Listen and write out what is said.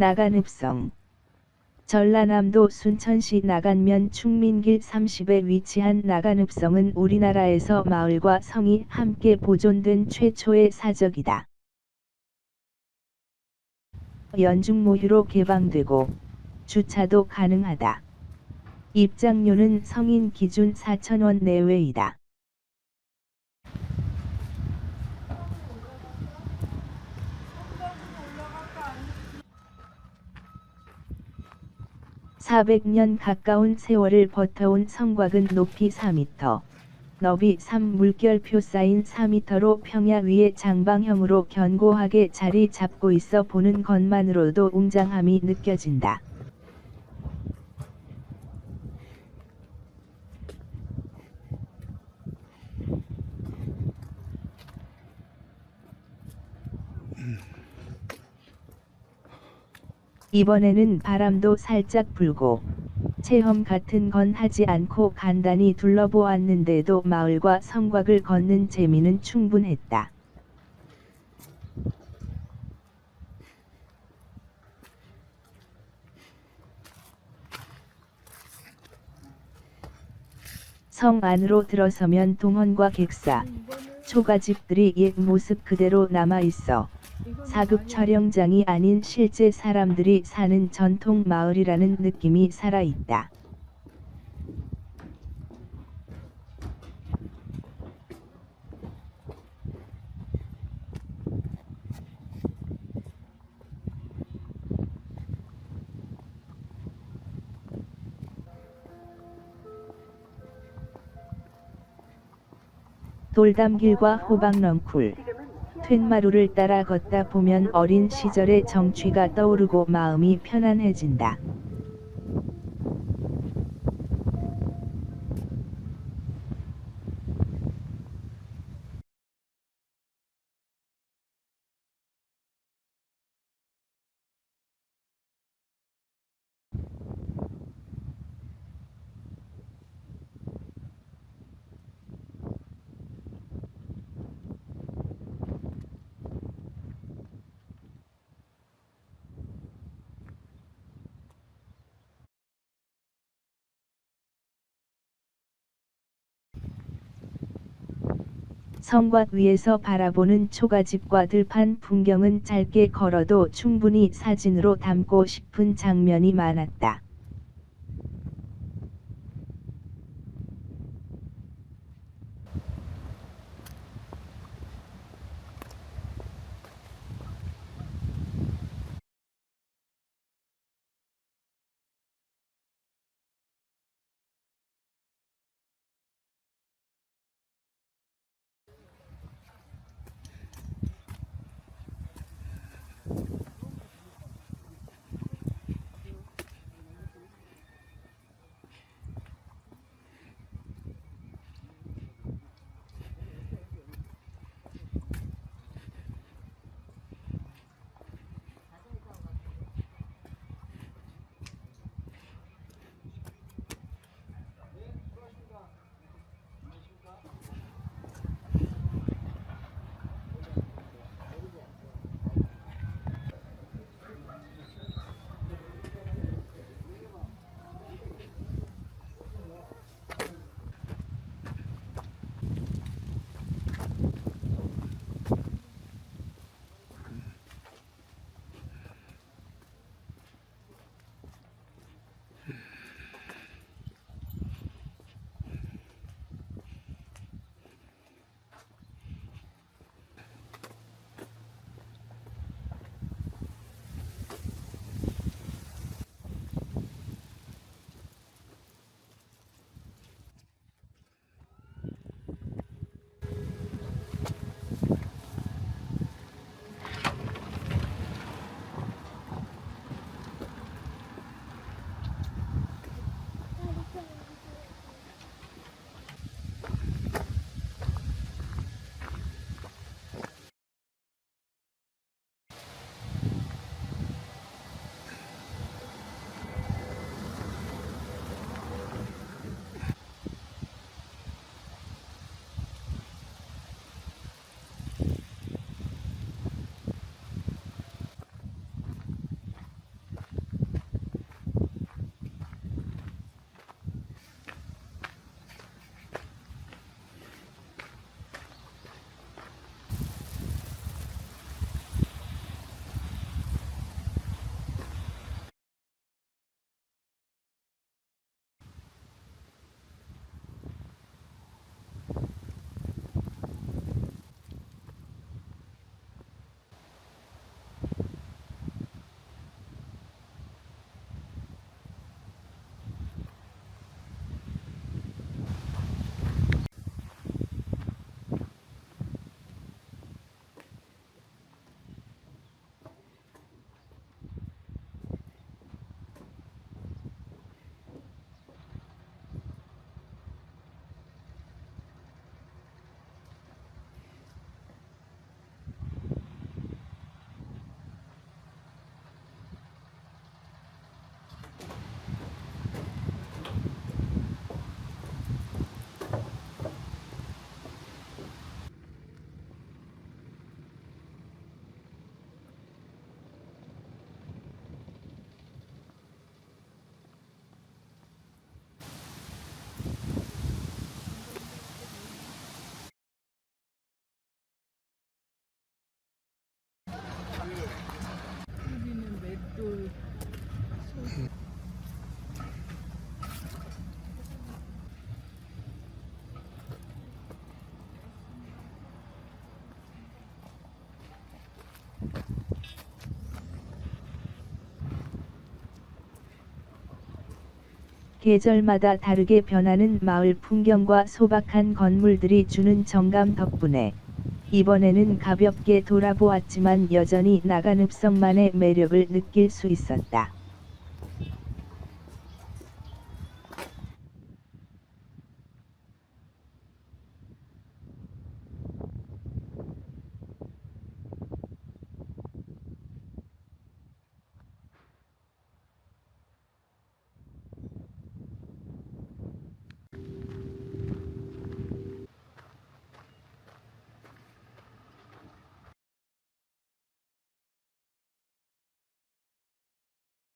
나간 읍성 전라남도 순천시 나간면 충민길 30에 위치한 나간읍성은 우리나라에서 마을과 성이 함께 보존된 최초의 사적이다. 연중모휴로 개방되고 주차도 가능하다. 입장료는 성인 기준 4,000원 내외이다. (400년) 가까운 세월을 버텨온 성곽은 높이 4m, 너비 3 물결표 쌓인 4m로 평야 위에 장방형으로 견고하게 자리 잡고 있어 보는 것만으로도 웅장함이 느껴진다. 이번에는 바람도 살짝 불고 체험 같은 건 하지 않고 간단히 둘러보았는데도 마을과 성곽을 걷는 재미는 충분했다. 성 안으로 들어서면 동원과 객사, 초가집들이 옛 모습 그대로 남아 있어 사극 촬영장이 아닌 실제 사람들이 사는 전통 마을이라는 느낌이 살아 있다. 돌담길과 호박넝쿨, 툇마루를 따라 걷다 보면 어린 시절의 정취가 떠오르고 마음이 편안해진다. 성곽 위에서 바라보는 초가집과 들판 풍경은 짧게 걸어도 충분히 사진으로 담고 싶은 장면이 많았다. 계절마다 다르게 변하는 마을 풍경과 소박한 건물들이 주는 정감 덕분에 이번에는 가볍게 돌아보았지만 여전히 나간읍성만의 매력을 느낄 수 있었다.